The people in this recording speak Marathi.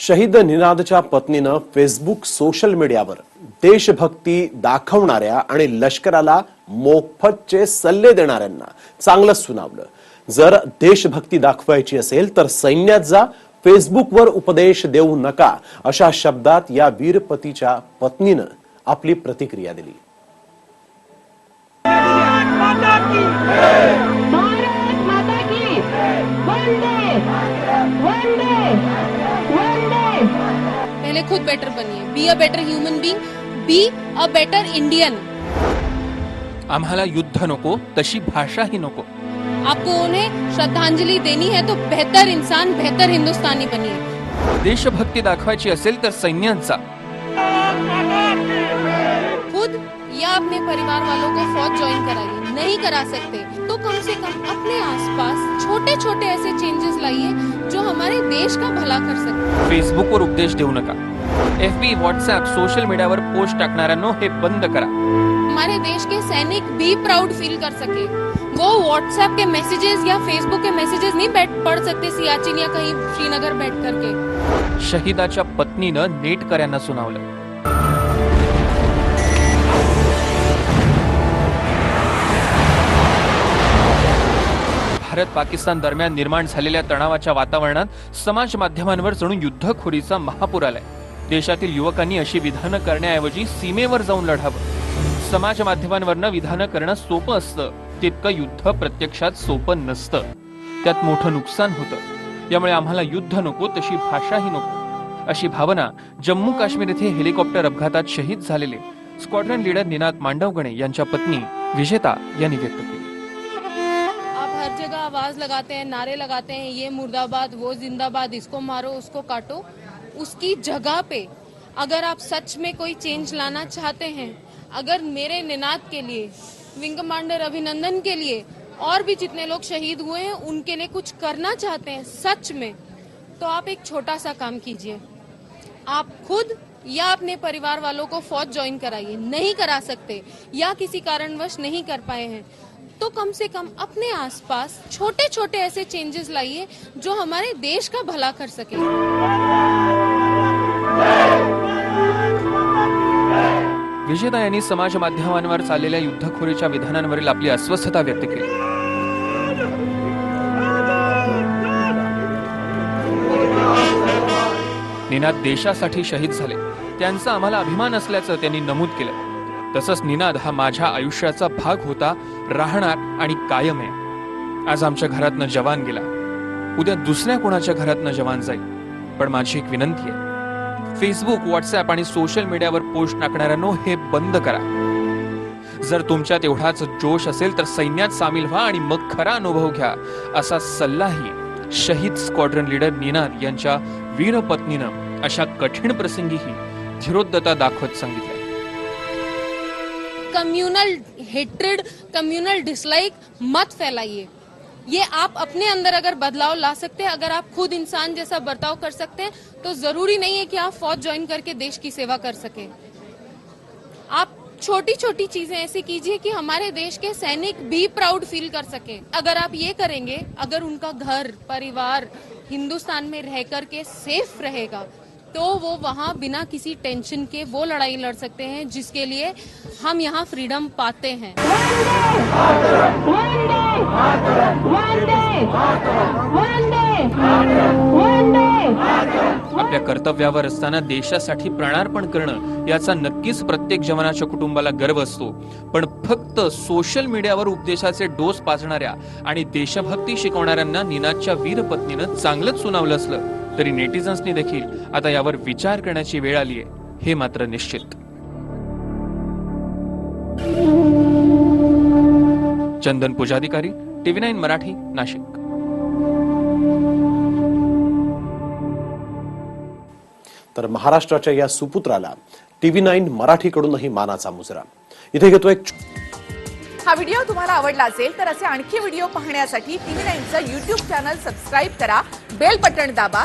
शहीद निनादच्या पत्नीनं फेसबुक सोशल मीडियावर देशभक्ती दाखवणाऱ्या आणि लष्कराला मोफतचे सल्ले देणाऱ्यांना चांगलंच सुनावलं. जर देशभक्ती दाखवायची असेल तर सैन्यात जा फेसबुकवर उपदेश देऊ नका अशा शब्दात या वीरपतीच्या पत्नीनं आपली प्रतिक्रिया दिली. भारत माता की वंदे! वंदे वंदे! पहले खुद बेटर बनिए be a better human being be a better Indian आम्हाला युद्ध नको तशी भाषाही नको. आपको उन्हें श्रद्धांजलि देनी है तो बेहतर इंसान बेहतर हिंदुस्तानी बनिए देशभक्ती दाखवायची असेल तर सैन्यात जा खुद या अपने परिवार वालों को फौज ज्वाइन कराइए. नहीं करा सकते. तो कम से कम अपने आसपास छोटे छोटे ऐसे चेंजेस लाइए जो हमारे देश का भला कर सके। फेसबुकवर उपदेश देऊ नका. एफ बी व्हॉट्सअप सोशल मीडियावर पोस्ट टाकणाऱ्यांनो हे बंद करा. हमारे देश के सैनिक भी प्राउड फील कर सके. वो व्हाट्सएप के मैसेजेस या फेसबुक के मैसेजेस नहीं बैठ पढ़ सकते सियाचिन या कहीं श्रीनगर बैठ करके। शहीदाच्या पत्नीनं नेटकऱ्यांना सुनावलं. भारत पाकिस्तान दरम्यान निर्माण झालेल्या तणावाच्या वातावरणात समाज माध्यमांवर जणू युद्धखोरीचा महापूर आलाय. देशातील युवकांनी अशी विधानं करण्याऐवजी सीमेवर जाऊन लढावं. समाज माध्यमांवरनं विधानं करणं सोपं असतं. तितकं युद्ध प्रत्यक्षात सोपं नसतं. त्यात मोठं नुकसान होतं. त्यामुळे आम्हाला युद्ध नको तशी भाषाही नको. अशी भावना जम्मू काश्मीर येथे हेलिकॉप्टर अपघातात शहीद झालेले स्क्वॉड्रन लीडर निनाद मांडवगणे यांच्या पत्नी विजेता यांनी व्यक्त केली. आवाज़ लगाते हैं, नारे लगाते हैं, ये मुर्दाबाद, वो जिंदाबाद, इसको मारो, उसको काटो। उसकी जगह पे अगर आप सच में कोई चेंज लाना चाहते हैं, अगर मेरे निनाद के लिए, विंग कमांडर अभिनंदन के लिए और भी जितने लोग शहीद हुए हैं, उनके लिए कुछ करना चाहते हैं सच में तो आप एक छोटा सा काम कीजिए। आप खुद या अपने परिवार वालों को फौज ज्वाइन कराइए। नहीं करा सकते, या किसी कारणवश नहीं कर पाए हैं। तो कम से कम अपने आसपास छोटे छोटे ऐसे चेंजेस लाइए जो हमारे देश का भला कर सके। विजेता यांनी समाज माध्यमांवर चाललेल्या युद्धखोरीच्या विधानांवरील आपली अस्वस्थता व्यक्त केली. निनाद देशासाठी शहीद झाले. त्यांचा आम्हाला अभिमान असल्याचं त्यांनी नमूद केलं. तसंच निनाद हा माझ्या आयुष्याचा भाग होता राहणार आणि कायम आहे. आज आमच्या घरातनं जवान गेला. उद्या दुसऱ्या कोणाच्या घरातनं जवान जाईल? पण माझी एक विनंती आहे. फेसबुक व्हॉट्सअप आणि सोशल मीडियावर पोस्ट टाकणाऱ्यांनो हे बंद करा. जर तुमच्यात एवढाच जोश असेल तर सैन्यात सामील व्हा आणि मग खरा अनुभव घ्या असा सल्लाही शहीद स्क्वॉड्रन लीडर निनाद यांच्या वीरपत्नीनं अशा कठीण प्रसंगीही धीरोद्धता दाखवत सांगितली कम्युनल हेट्रेड कम्युनल डिसलाइक मत फैलाइए। ये आप अपने अंदर अगर बदलाव ला सकते हैं, अगर आप खुद इंसान जैसा बर्ताव कर सकते हैं तो ज़रूरी नहीं है कि आप फौज ज्वाइन करके देश की सेवा कर सके। आप छोटी छोटी चीज़ें ऐसी कीजिए कि हमारे देश के सैनिक भी प्राउड फील कर सके। अगर आप ये करेंगे, अगर उनका घर, परिवार हिंदुस्तान में रह करके सेफ़ रहेगा तो वो वहाँ बिना किसी टेंशन के वो लड़ाई लड़ सकते हैं जिसके लिए हम यहाँ फ्रीडम पाते हैं। आपल्या कर्तव्यावर असताना देशासाठी प्राणार्पण करणं याचा नक्कीच प्रत्येक जवानाच्या कुटुंबाला गर्व असतो. पण फक्त सोशल मीडियावर उपदेशाचे डोस पाजणाऱ्या आणि देशभक्ती शिकवणाऱ्यांना निनादच्या वीर पत्नीनं चांगलंच सुनावलं असलं. तरी नेटिझन्सनी देखील आता यावर विचार करण्याची वेळ आली आहे हे मात्र निश्चित. Chandan Pujadhikari TV nine Marathi Nashik. तर महाराष्ट्राच्या या सुपुत्राला टीव्ही नाईन मराठीकडूनही मानाचा मुजरा. इथे घेतो एक हा व्हिडिओ तुम्हाला आवडला असेल तर असे आणखी व्हिडिओ पाहण्यासाठी टीव्ही नाईनचं युट्यूब चॅनल सबस्क्राईब करा बेल बटण दाबा